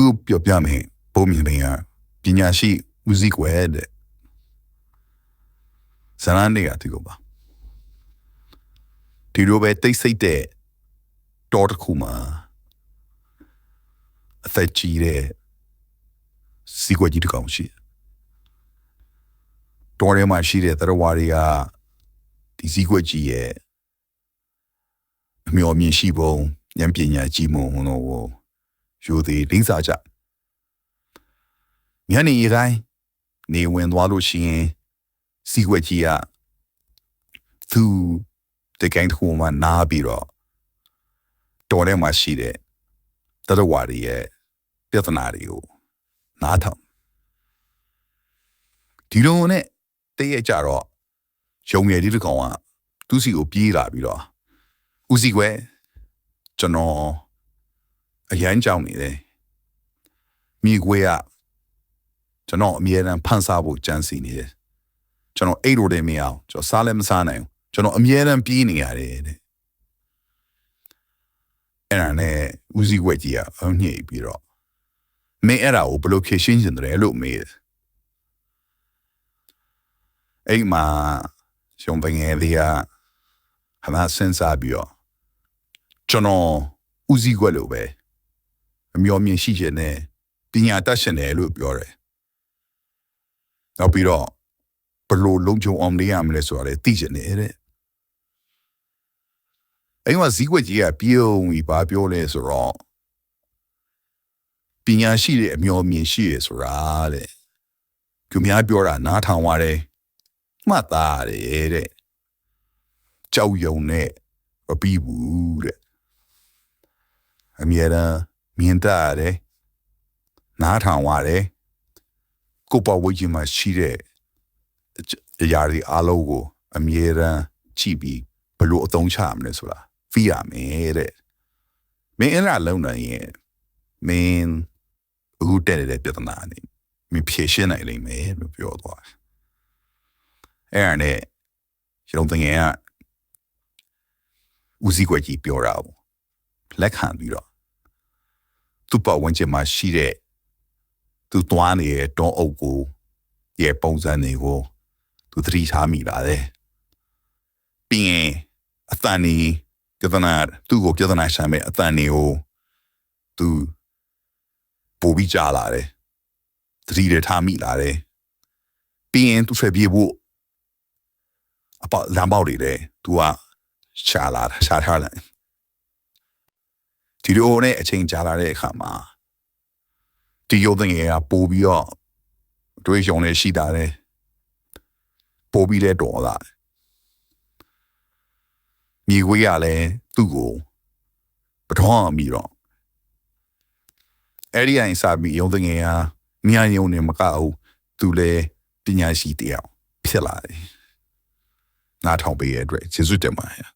ခုပြောပြမယ်ပုံမြင်နေရပညာရှိဦးစီးကွယ်တဲ့ဇာတ်နေရတူကပါဒီလိုပဲတိတ်ဆိတ်တဲ့တော်တစ်ခုမှာအသက်ကြီးတဲ့စီကွက်ကြီးတစ်ကောင်ရှိတယ်တော်ထဲမှာရှိတဲ့သရဝါတွေကဒီစီကွက်ကြီးရဲ့အမျော်မြင်ရှိပုံဉာဏ်ပညာကြီးမုံတော့ကို ယူသည်လိမ့်စားကြညနေတိုင်းနေဝင်သွားလို့ရှိရင်စီကွက်ကြီးကသူတကိုင်းတစ်ခုမှနားပြီးတော့တော်ထဲမှာရှိတဲ့တရဝါတွေရဲ့ပြဿနာတွေကိုနားထောင်ဒီလိုနဲ့တည့်ရကြတော့ရုံငယ်ဒီတစ်ကောင်ကသူ့စီကိုပြေးလာပြီးတော့ဦးစီကွယ်ကျွန်တော် အရန်ကြောင်နေတယ်မိကွေးကကျွန်တော်အမြဲတမ်းဖန်ဆားဖို့ကြံစီနေတယ်ကျွန်တော်အိတ်လို့တည်းမရအောင်ကျွန်တော်စားလည်းမစားနိုင်ဘူးကျွန်တော်အမြဲတမ်းပြေးနေရတယ်တဲ့အဲ့ဒါနဲ့ဦးစီးကွက်ကြီးကအညိပြီးတော့မင်းအဲ့ဒါကိုဘယ်လိုဖြေရှင်းချင်တယ်လို့မေးတယ်အဲ့မှာရှုံပငယ်လေးကဟာမစင်စားပြီးတော့ကျွန်တော်ဦးစီးကွက်လို့ပဲ အမျော်မြင်ရှိခြင်းနဲ့ပညာတတ်ရှင်တယ်လို့ပြောတယ်နောက်ပြီးတော့ဘယ်လိုလုံခြုံအောင်နေရမလဲဆိုတာလည်းသိချင်တယ်တဲ့အဲ့မှာဇီးကွက်ကြီးကပြုံးပြီးဘာပြောလဲဆိုတော့ပညာရှိတဲ့အမျော်မြင်ရှိရဆိုတာတဲ့သူများပြောတာနားထောင်ရတယ်မှတ်သားရတယ်တဲ့ကြောက်ရွံနဲ့မပြီးဘူးတဲ့အမြဲတမ်း မြင်တတ်ရတယ်နားထောင်ရတယ်ကိုပေါ့ဝေးကြီးမှာရှိတဲ့အရာတွေအားလုံးကို အမြဲတမ်းကြည့်ပြီးဘလို့အသုံးချရမလဲဆိုတာသိရမယ်တဲ့မင်းအဲ့ဒါလုံးနိုင်ရင်မင်းအခုတက်တဲ့ပြဿနာနေမင်းဖြေရှင်းနိုင်လိမ့်မယ်လို့ပြောသွားတယ်အဲ့ဒါနဲ့ကျွန်တော်တကယ်ကဦးစီးကွက်ကြီးပြောတာပေါ့လက်ခံပြီးတော့ သူ့ပတ်ဝန်းကျင်မှာရှိတဲ့သူသွားနေတဲ့တောအုပ်ကိုရဲ့ပုံစံတွေကိုသူသတိထားမိလာတယ်ပြီးရင်အတန်ကြီးပြဿနာသူ့ကိုပြဿနာရှာမဲ့အတန်တွေကိုသူပို့ပြီးကြားလာတယ်သတိတွေထားမိလာတယ်ပြီးရင်သူဆွဲပြေးဖို့အပေါလမ်းပေါက်တွေလေသူကရှာလာရှာထားတယ် ဒီလိုနဲ့အချိန်ကြာလာတဲ့အခါမှာဒီရုပ်သင်ငယ်ကပို့ပြီးတော့တွေးရှုံနေရှိတာတယ်ပို့ပြီးလဲတော်လာမြေခွေးကလည်းသူ့ကိုပထောင်းမိတော့အဲ့ဒီအိုင်စာပြီးရုံသငယ်ဟာမြန်ယုံနေမကဘူးသူလည်းပညာရှိတယောက်ဖြစ်လာတယ်နားထောင်ပေးရတဲ့အတွက်ကျေးဇူးတင်ပါတယ်